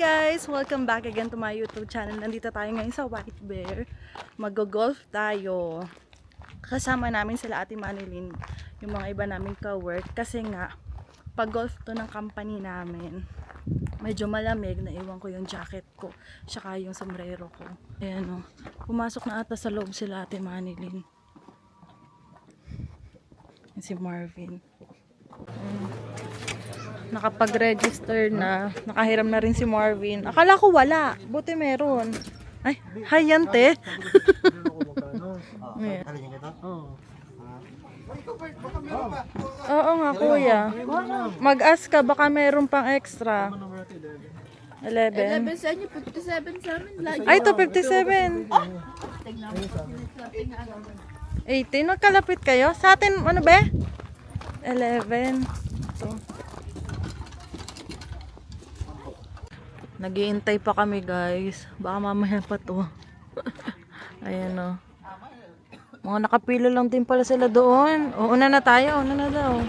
guys! Welcome back again to my YouTube channel. Nandito tayo ngayon sa White Bear. Mag-golf tayo. Kasama namin sila Ate Manilyn, yung mga iba namin ka-work. Kasi nga, pag-golf to ng company namin. Medyo malamig, naiwan ko yung jacket ko. Tsaka yung sombrero ko. Ayan o. Pumasok na ata sa loob sila Ate Manilyn. Yan Si Marvin. Nakapag-register na. Nakahiram na rin si Marvin. Akala ko wala. Buti meron. Ay, hi yan, te. Ayan. Oo nga, kuya. Mag-ask ka, baka meron pang extra. 11. 11 sa inyo, 57 sa amin. Lagi. Ay, to 57. 18. Magkalapit kayo? Sa atin, ano ba? 11. Nagiintay pa kami, guys. Baka mamaya pa to. Ayan o. Mga nakapila lang din pala sila doon. O, una na tayo. Una na daw.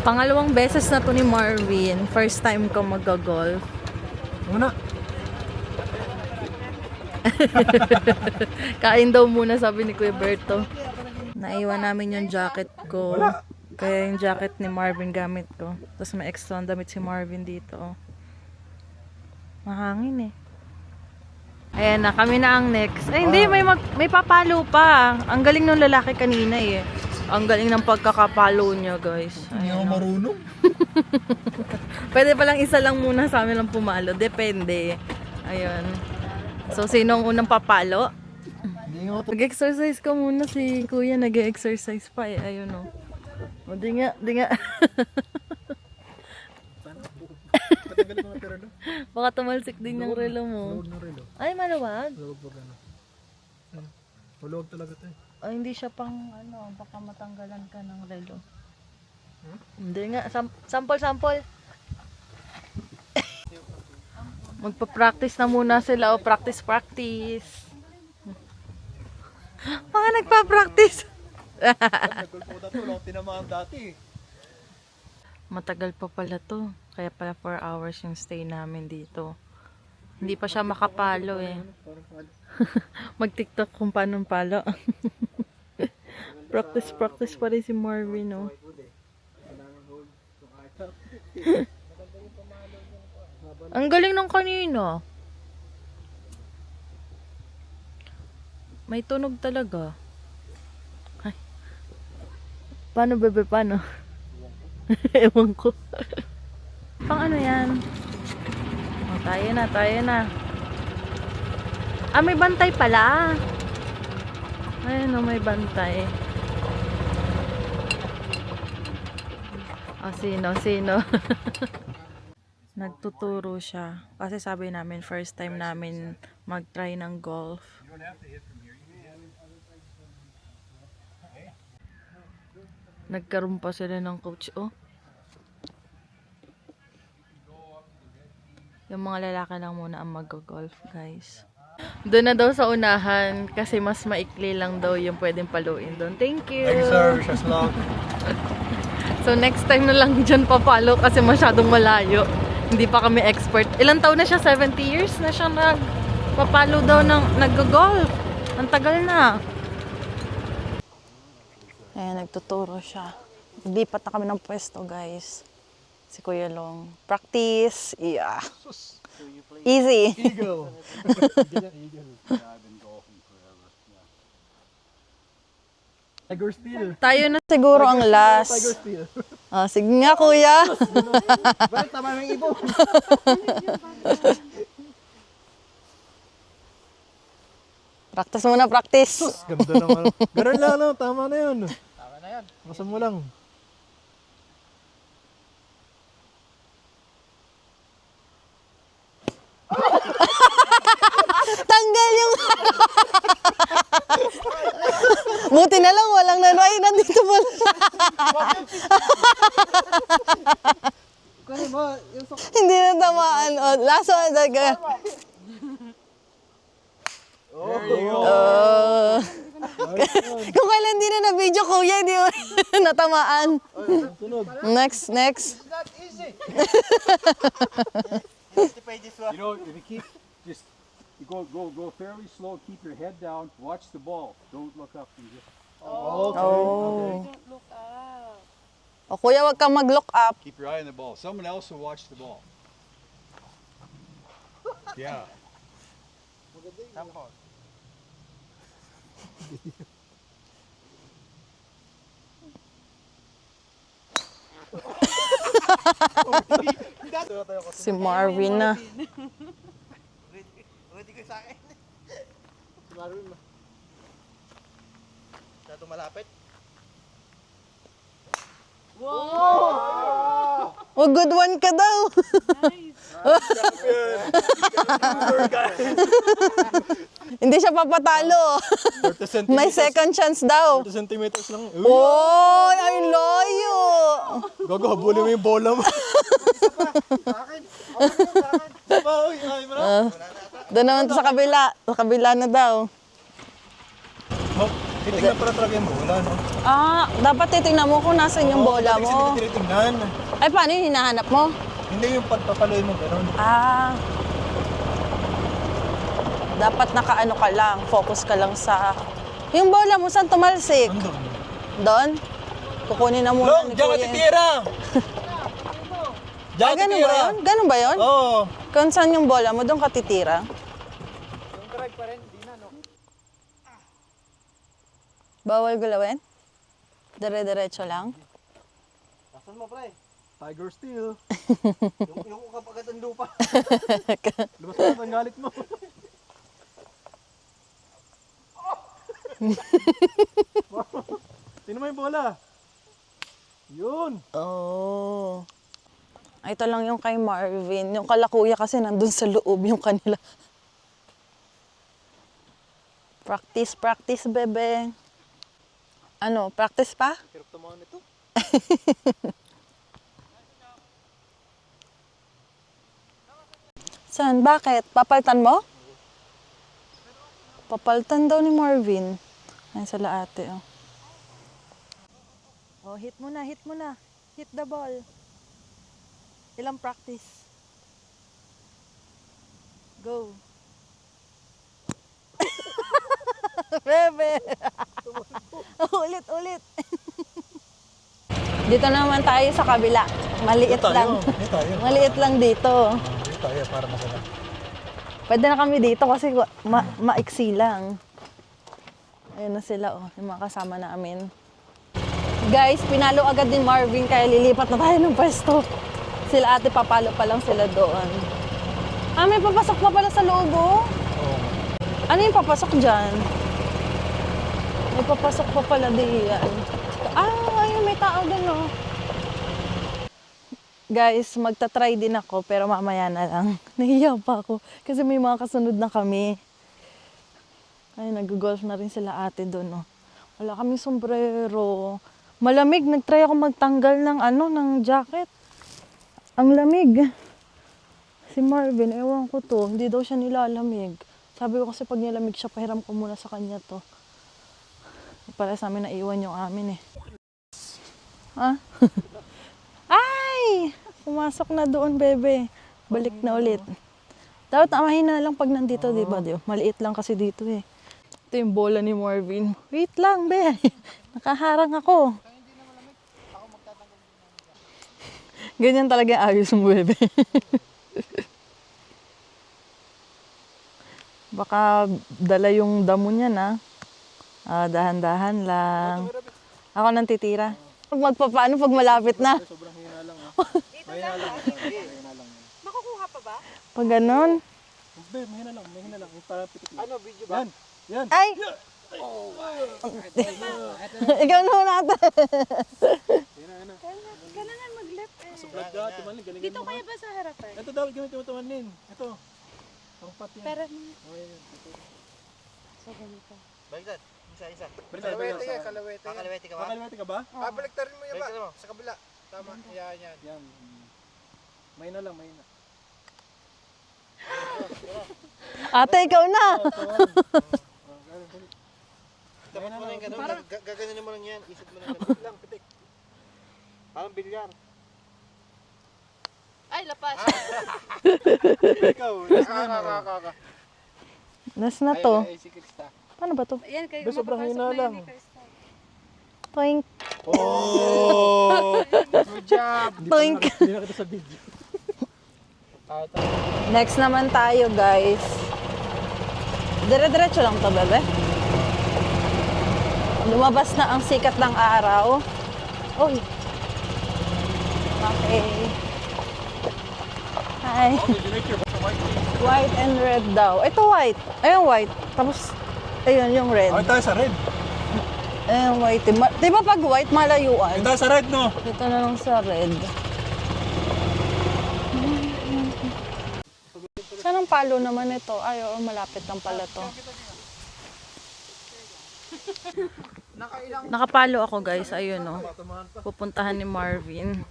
Pangalawang beses na to ni Marvin. First time ko mag-golf. Muna. Kain daw muna sabi ni Kuya Berto. Naiwan namin yung jacket ko. Kaya yung jacket ni Marvin gamit ko. Tapos may extra ang damit si Marvin dito. oh. Mahangin eh. Ayan na, kami na ang next. Ay, hindi, may, mag, may papalo pa. Ang galing ng lalaki kanina eh. Ang galing ng pagkakapalo niya, guys. Hindi ako marunong. Pwede palang isa lang muna sa amin lang pumalo. Depende. Ayun. So, sino ang unang papalo? Nag-exercise ka muna si kuya, nag-exercise pa eh. Ayun o. O, di nga, di nga. patagal mga tira doon. Baka tumalsik din yung relo mo. Huwag na relo. Ay, maluwag. Huwag po gano'n. Hulog talaga to eh. Ay, hindi siya pang, ano, baka matanggalan ka ng relo. Hindi nga. Sam- sample, sample. Magpa-practice na muna sila. O, practice, practice. Mga nagpa-practice. Nagul po dati, wala akong tinamaan dati eh. Matagal pa pala to. Kaya pala 4 hours yung stay namin dito. Hindi pa siya makapalo eh. Mag-tiktok kung paano palo. practice, practice pa rin si Marvin, no? Ang galing ng kanino. May tunog talaga. Paano, bebe? Paano? Ewan ko. Pang ano yan? Oh, tayo na, tayo na. Ah, may bantay pala. Ayun o, may bantay. Ah, sino, sino? Nagtuturo siya. Kasi sabi namin, first time namin mag-try ng golf. Nagkaroon pa sila ng coach, oh. Yung mga lalaki lang muna ang mag-golf, guys. Doon na daw sa unahan kasi mas maikli lang daw yung pwedeng paluin doon. Thank you. Thank you sir, wish us luck. So next time na lang dyan papalo kasi masyadong malayo. Hindi pa kami expert. Ilang taon na siya? 70 years na siya nagpapalo daw ng nag-golf. Ang tagal na. Ayan, nagtuturo siya. Lipat na kami ng pwesto, guys. Si Kuya Long. Practice. Yeah. Easy. Eagle. Tiger Steel. Tayo na siguro ang Tiger last. Steel. Ah, sige nga, Kuya. Bakit tama ng ibo? Practice muna, practice. Ganda naman. Ganun lang, no? tama na yun. Na yun. Masa mo lang. Tanggal yung... Buti na lang, walang nano. Ay, nandito mo Kasi mo, yung sok... Hindi na tamaan. Oh, last one. Like, Oh, Di na na-video, kuya, hindi mo natamaan. Sunod. Next, next. You know, if you keep just you go go go fairly slow, keep your head down, watch the ball. Don't look up. You just Oh. O kuya, wag kang mag-look up. keep your eye on the ball. Someone else will watch the ball. Yeah. Si Marvin na. Ready ka sa akin. Si Marvin ba? Masyado malapit. Oh, good one ka daw. Hindi siya papatalo. 30 centimeters. May second chance daw. 30 centimeters lang. Uy, Oh, ay layo. gago, habulin mo yung bola mo. Ah, doon naman to sa kabila. Sa kabila na daw. Oh, titignan para talaga yung bola, no? Ah, dapat titingnan mo kung nasan yung bola Kasi mo. tinitingnan. Ay, paano yung hinahanap mo? Hindi yung pagpapaloy mo, gano'n. Ah. Dapat nakaano ka lang, focus ka lang sa... Yung bola mo, saan tumalsik? Andun. Doon? Kukunin na muna Long, ni diyan ka Kuya. titira! Diyan Ah, ka ganun titira! ba yun? Ganun ba yun? Oo. Kung saan yung bola mo, doon ka titira? Bawal gulawin? Dire-diretso lang? Asan mo, pre? Tiger Steel. Yung, yung kapag ang lupa. Lumas ka ang galit mo. Sino yung bola? Yun. Oh. Ito lang yung kay Marvin. Yung kalakuya kasi nandun sa loob yung kanila. Practice, practice, bebe. Ano, practice pa? Hirap tumahan ito. Saan? Bakit? Papaltan mo? Papaltan daw ni Marvin. Ay, sa laate, oh. Oh, hit mo na, hit mo na. Hit the ball. Ilang practice? Go. Bebe. ulit, ulit. dito naman tayo sa kabila. Maliit Tayo. lang. Hindi tayo. Maliit lang dito. Hindi tayo para masarap. Pwede na kami dito kasi ma- maiksi lang. Ayun na sila, oh, yung mga kasama namin. Guys, pinalo agad ni Marvin kaya lilipat na tayo ng pwesto. Sila ate papalo pa lang sila doon. Ah, may papasok pa pala sa loob, oh. Oo. Ano yung papasok dyan? May papasok pa pala diyan. Ah, may tao doon, oh. Guys, magta-try din ako pero mamaya na lang. Nahiya pa ako kasi may mga kasunod na kami. Ay, nag-golf na rin sila ate doon, oh. Wala kaming sombrero. Malamig, nag-try ako magtanggal ng ano, ng jacket. Ang lamig. Si Marvin, ewan ko to, hindi daw siya nilalamig. Sabi ko kasi pag nilamig siya, pahiram ko muna sa kanya to. Para sa amin naiwan yung amin eh. Ah? Ay! Pumasok na doon, bebe. Balik na ulit. Dapat na mahina lang pag nandito, di ba? Di ba? Maliit lang kasi dito eh. Ito yung bola ni Marvin. Wait lang, be. Nakaharang ako. Ganyan talaga ayos mo, bebe. Baka dala yung damo niya na. Ah, dahan-dahan lang. Ako nang titira. Magpapaano pag malapit na? Sobrang hina lang. ah. Pag ganon. Hindi, mahina lang, mahina lang. Parang pitik lang. Ano, video ba? Yan, yan. Ay! Ikaw na natin. Kailangan mag-left eh. Sa vlog ka, tumalin, galingan Dito mo. kaya ba sa harapan? Ito daw, gamit mo. Ito. Ang pat yan. Pero, Oh, yan, so ganito. Baliktad. Isa, isa. Kalawete yan, kalawete. Ka ba? Kakaliwete ka ba? Ah, baliktarin mo yung ba? Sa kabila. Tama. Yan, yan. Yan. Mahina lang, mahina. Ate, ikaw na. Tapat mo na yung ganun. Ga- Gaganin mo lang yan. Isip mo lang ganun. lang, pitik. Parang bilyar. Ay, lapas. Ikaw, nakakakaka. Last na to. Ay, si Krista. Paano ba to? Ayan, kayo Ba, sobrang mapapasok hina na lang. yun ni Krista. Toink. Oh! Good job! Toink. Hindi na kita sa video. Next naman tayo, guys. Dire-diretso lang to, bebe. Lumabas na ang sikat ng araw. Uy. Okay. Hi. White and red daw. Ito white. Ayun white. Tapos, ayun yung red. Okay tayo sa red. Ayun white. Ma- Di ba pag white, malayuan? Okay tayo sa red, no? Dito na lang sa red. Saan ang palo naman ito? Ay, oo, malapit lang pala to. Nakapalo ako guys, ayun no. Pupuntahan ni Marvin.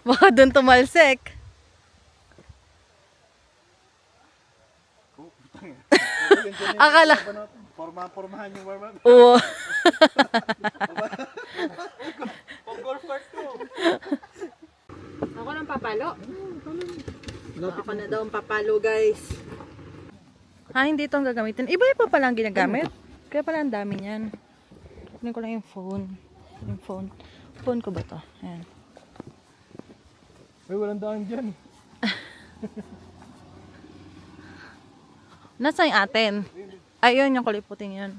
Baka doon tumalsek. Akala, Forma, formahan yung warm up. oo. Ako nang papalo. Ako na daw ang papalo guys. Ah, hindi itong gagamitin. Iba iba pala ang ginagamit. Kaya pala ang dami niyan. Kunin ko lang yung phone. Yung phone. Phone ko ba to? Ayan. Uy, walang daan dyan. Nasa yung atin? Ayun, yung kuliputing yun.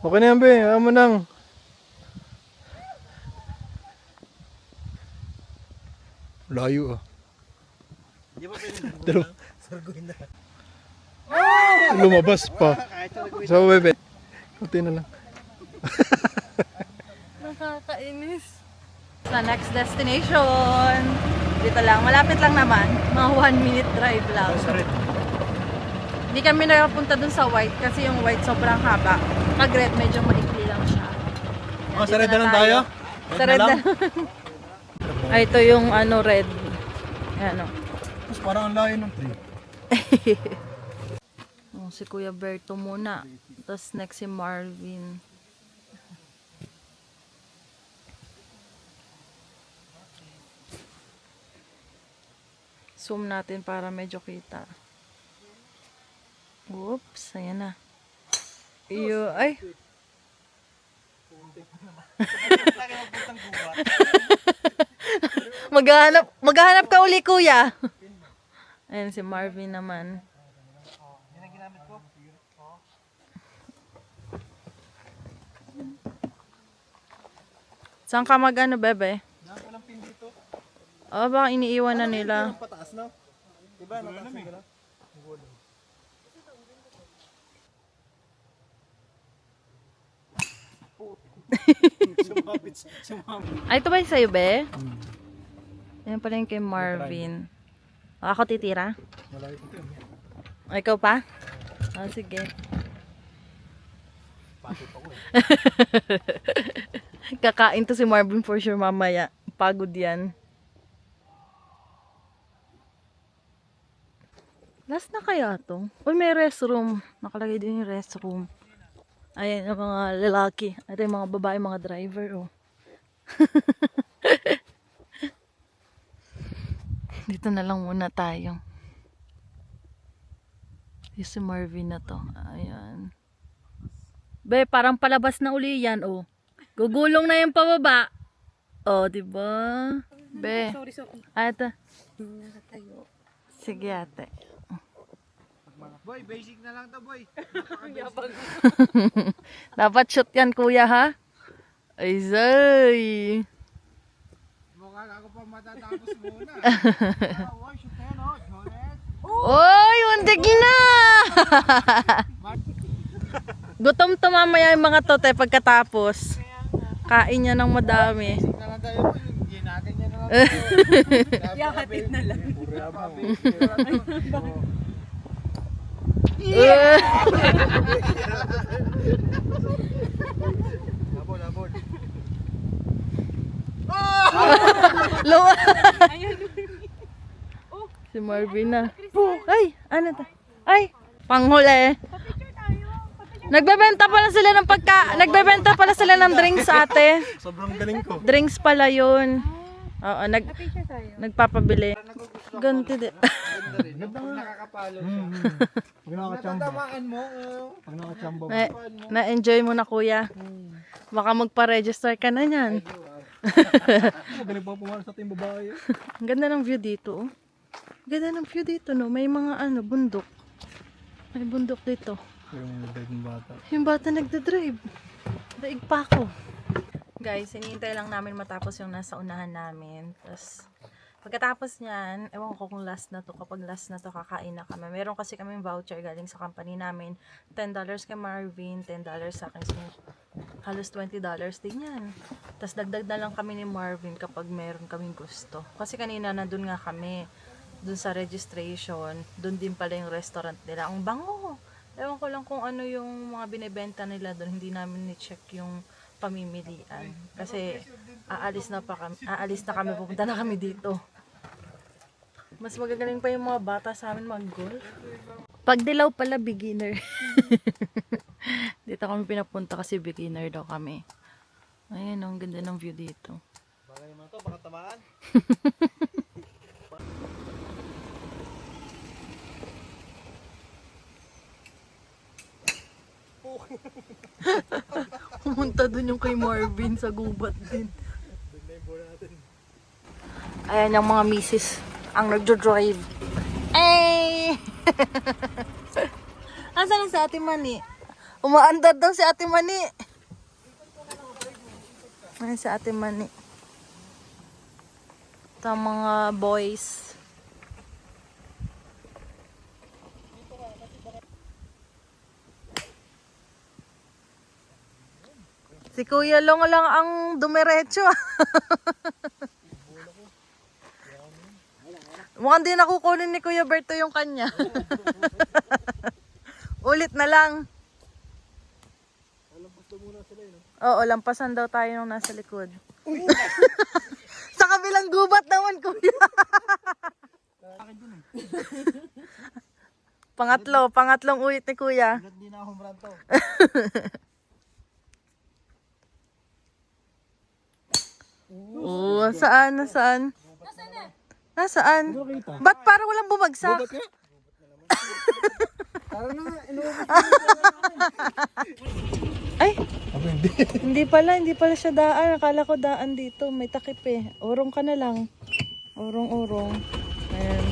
Okay na yan, be. Ayaw mo nang. Layo ah. Dalawa. Lumabas pa. So, bebe. Kunti na lang. Nakakainis. Sa next destination. Dito lang. Malapit lang naman. Mga one minute drive lang. Hindi kami nakapunta dun sa white kasi yung white sobrang haba. Pag red medyo maikli lang siya. Yan, Oh, sa red na lang tayo? Sa red na Ay, ito yung ano red. Ayan o. Mas parang ang layo ng tree. Oh, si Kuya Berto muna. Tapos next si Marvin. Zoom natin para medyo kita. Oops, ayan na. Iyo, ay. maghanap, maghanap ka uli, kuya. Ayan si Marvin naman. Saan ka mag-ano, bebe? Oh, baka iniiwan na nila. Pataas, no? Diba, nataas yung gano'n? Ay, ito ba yung sa'yo, be? Yan pala yung kay Marvin. O, ako titira? O, ikaw pa? O, sige. Kakain to si Marvin for sure mamaya. Pagod yan. Last na kaya to? Uy, may restroom. Nakalagay din yung restroom. Ayan yung mga lalaki. Ito yung mga babae, mga driver, oh. Dito na lang muna tayo. Yung si Marvin na to. Ayan. Be, parang palabas na uli yan, oh. Gugulong na yung pababa. Oh, di ba? Be. Sorry, sorry. Ate. Nakatayo. Sige, ate. Boy, basic na lang to, boy. Dapat shoot yan, kuya, ha? Ay, zay. Mukha ako pa matatapos muna. Ah, Boy, shoot na yan, oh. Oy, undig na! Gutom to mamaya yung mga tote pagkatapos. Kain niya ng madami. Basic na lang tayo, boy. Yan na lang. Yakatid na lang. Labol, labol. Luwa. si Marvin na. Ay, ano to? Ay, panghuli. Nagbebenta pala sila ng pagka... Nagbebenta pala sila ng drinks, ate. Sobrang galing ko. Drinks pala yun. Oo, nag, nagpapabili. Ganti di. Nakakapalo siya. Pag nakachamba. Tamaan mo. oh. Pag nakachamba. Na, na-enjoy mo na, kuya. Baka magpa-register ka na yan. Oh, galing pa pumalas sa ating babae. Ang ganda ng view dito, oh. Ang Ganda ng view dito, no? May mga ano, bundok. May bundok dito. Yung bed ng bata. Yung bata nagda-drive. Daig pa ako. Guys, hinihintay lang namin matapos yung nasa unahan namin. Tapos, pagkatapos niyan, ewan ko kung last na to. Kapag last na to, kakain na kami. Meron kasi kaming voucher galing sa company namin. $10 kay Marvin, $10 sa akin. So, halos $20 din yan. Tapos, dagdag na lang kami ni Marvin kapag meron kaming gusto. Kasi kanina nandun nga kami dun sa registration, dun din pala yung restaurant nila. Ang bango! Ewan ko lang kung ano yung mga binibenta nila doon. Hindi namin ni-check yung pamimilian. Kasi aalis na pa kami, aalis na kami, pupunta na kami dito. Mas magagaling pa yung mga bata sa amin mag-golf. Pag dilaw pala, beginner. dito kami pinapunta kasi beginner daw kami. Ayan, ang ganda ng view dito. Bagay naman to, baka tamaan. Pumunta dun yung kay Marvin sa gubat din. Ayan yung mga misis ang nagdo-drive. Ay! Asan na si Ate Mani? Umaandar daw si Ate Mani. Ayan si Ate Mani. Ito mga boys. Si Kuya Long lang ang dumiretso. Mukhang di nakukunin ni Kuya Berto yung kanya. Ulit na lang. Oo, lampasan daw tayo nung nasa likod. Sa kabilang gubat naman, Kuya. pangatlo, pangatlong ulit ni Kuya. Hindi na ako maranto. Oo, saan? Nasaan? Nasaan? Ba't para walang bumagsak? Ay, hindi. pala, hindi pala siya daan. Akala ko daan dito. May takip eh. Urong ka na lang. Urong-urong. Ayan.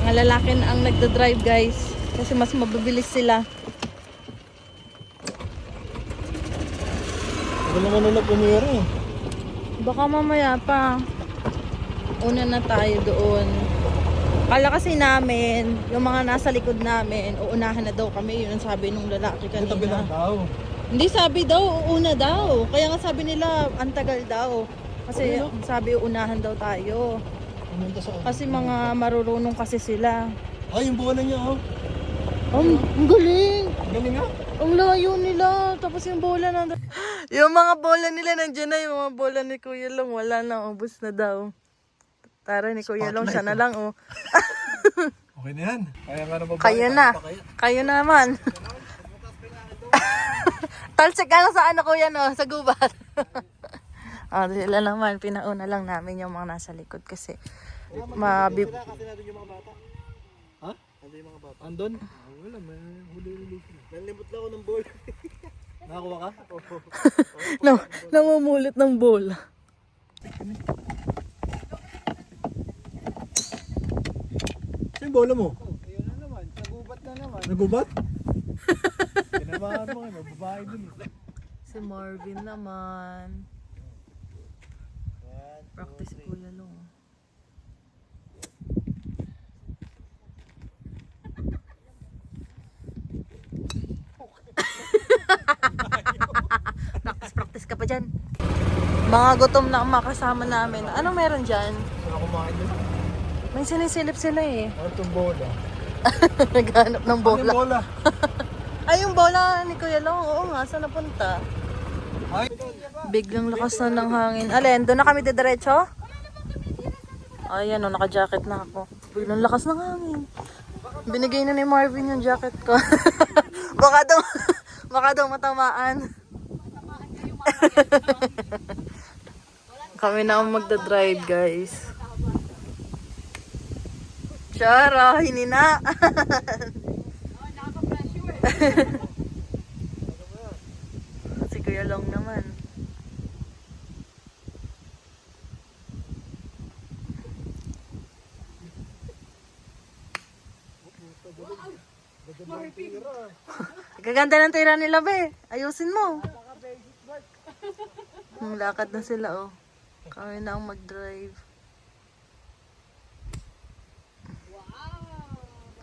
Mga lalaki na ang nagda-drive guys. Kasi mas mababilis sila. Wala naman nila pumira eh. Baka mamaya pa. Una na tayo doon. Kala kasi namin, yung mga nasa likod namin, uunahan na daw kami. Yun ang sabi nung lalaki Tabi lang kanina. daw. Hindi sabi daw, uuna daw. Kaya nga sabi nila, ang tagal daw. Kasi sabi, uunahan daw tayo. Pumunta sa Kasi mga marurunong kasi sila. Ay, yung bola niya oh. Ang, ang galing! Galing nga. Ang layo nila. Tapos yung bola na... yung mga bola nila nandiyan na. Yung mga bola ni Kuya Long, wala na. Ubus na daw. Tara ni Kuya Long, siya na lang oh. Okay na yan. Kaya nga na babae. Kayo na. Kayo naman. Talsik ka lang sa ano kuya no, sa gubat. ah, sila naman, pinauna lang namin yung mga nasa likod kasi mabi... Kasi natin yung mga bata. Ha? Ano yung mga bata? Andon? Ah, wala, may huli-huli. Nalimot lang ako ng ball. Nakakuha ka? Oo. No, namumulit ng bola. Saan yung bola mo? Ayun na naman. Nagubat na naman. Nagubat? Kinabahan mo kayo, babae dun eh. Si Marvin naman. Practice si Kuya Long. Practice, practice ka pa dyan. Mga gutom na ang makasama namin. Anong meron dyan? Ako kumain dun? May sinisilip sila eh. Ano itong bola? Naghanap ng Ano bola. yung bola? Ay, yung bola ni Kuya Long. Oo nga, saan napunta? Ay, Biglang lakas na ng hangin. Alin, doon na kami didiretso? Ayan o, naka-jacket na ako. Biglang lakas ng hangin. Binigay na ni Marvin yung jacket ko. baka daw, baka daw matamaan. Kami na ang magdadrive, guys. Chara, hinina. si Kuya Long naman. Gaganda ng tira nila, be. Ayusin mo. Ang lakad na sila, oh. Kami na ang mag-drive.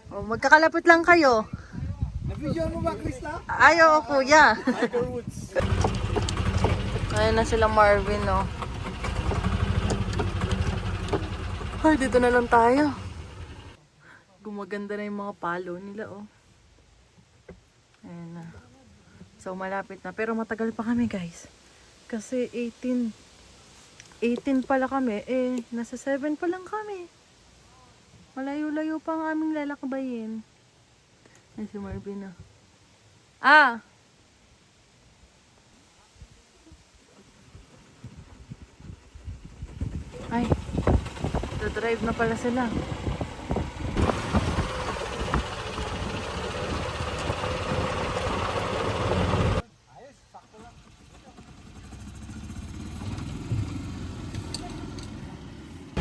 Oh, magkakalapit lang kayo. Nag-video mo ba, Krista? Ayaw, kuya. Tiger Woods. Ayun na sila Marvin, oh. Ay, dito na lang tayo. Gumaganda na yung mga palo nila, oh. Ayan na. So, malapit na. Pero matagal pa kami, guys. Kasi 18. 18 pala kami. Eh, nasa 7 pa lang kami. Malayo-layo pa ang aming lalakbayin. Ay, si Marvin, oh. Ah! Ay, drive na pala sila.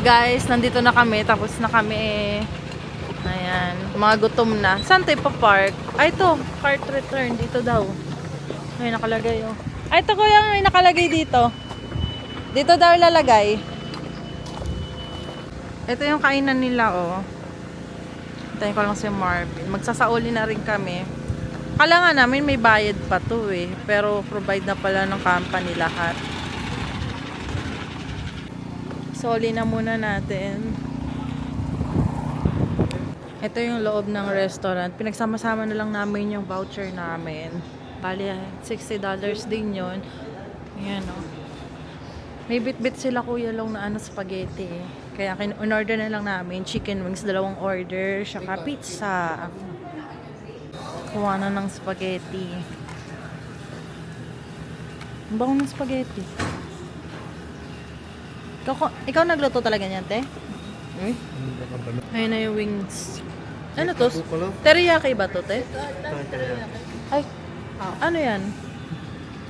Guys, nandito na kami. Tapos na kami. Ayan. Mga gutom na. Saan tayo pa-park? Ay, ito. Cart return. Dito daw. Ay, nakalagay oh. Ay, ito kuya. May nakalagay dito. Dito daw lalagay. Ito yung kainan nila, oh. Hintayin ko lang si Marvin. Magsasauli na rin kami. Kala nga namin may bayad pa to eh. Pero provide na pala ng company lahat. Soli na muna natin. Ito yung loob ng restaurant. Pinagsama-sama na lang namin yung voucher namin. Bali, $60 din yon Ayan, oh. May bit-bit sila kuya long na ano spaghetti. Kaya kin order na lang namin chicken wings, dalawang order, saka pizza. Kuha na ng spaghetti. Ang bango ng spaghetti. Ikaw, ikaw nagluto talaga niyan, te? Eh? Ayun na yung wings. Ano to? Teriyaki ba to, te? Ay, ano yan?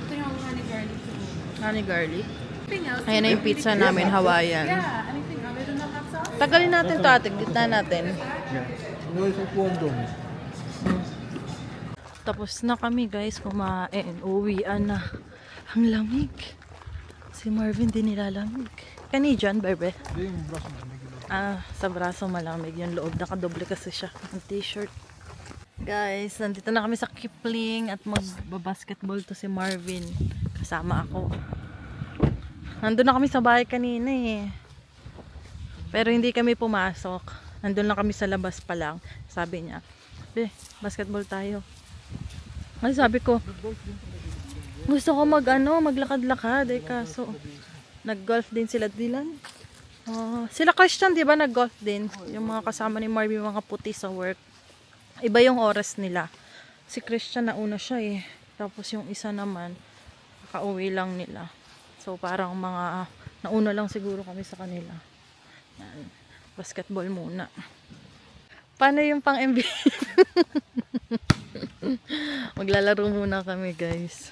Ito yung honey garlic. Honey garlic? Ayan na yung pizza namin, Hawaiian. Sauce? Tagalin natin to ate, gitna natin. Tapos na kami guys kumain. Uwian na. Ang lamig. Si Marvin din nilalamig. Kani dyan, bebe? Hindi yung braso mo. Ah, sa braso malamig yung loob. Nakadoble kasi siya ng t-shirt. Guys, nandito na kami sa Kipling at magbabasketball to si Marvin. Kasama ako. Nandun na kami sa bahay kanina eh. Pero hindi kami pumasok. Nandun lang kami sa labas pa lang. Sabi niya, eh, basketball tayo. Ay, sabi ko, gusto ko mag ano, maglakad-lakad eh kaso nag-golf din sila Dilan. Ah, sila Christian 'di ba nag-golf din? Yung mga kasama ni Marvin yung mga puti sa work. Iba yung oras nila. Si Christian nauna siya eh. Tapos yung isa naman nakauwi lang nila. So parang mga nauna lang siguro kami sa kanila. Yan. Basketball muna. Paano yung pang MB? Maglalaro muna kami, guys.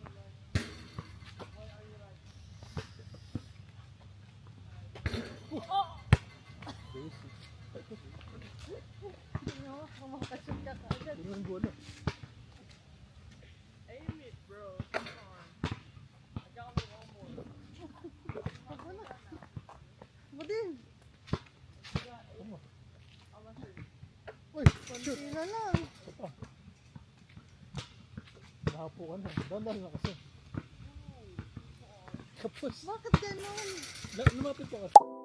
shoot. Sino lang? Nakapo ka na. Dandan na kasi. Kapos. Bakit ganon? Na, lumapit ka kasi.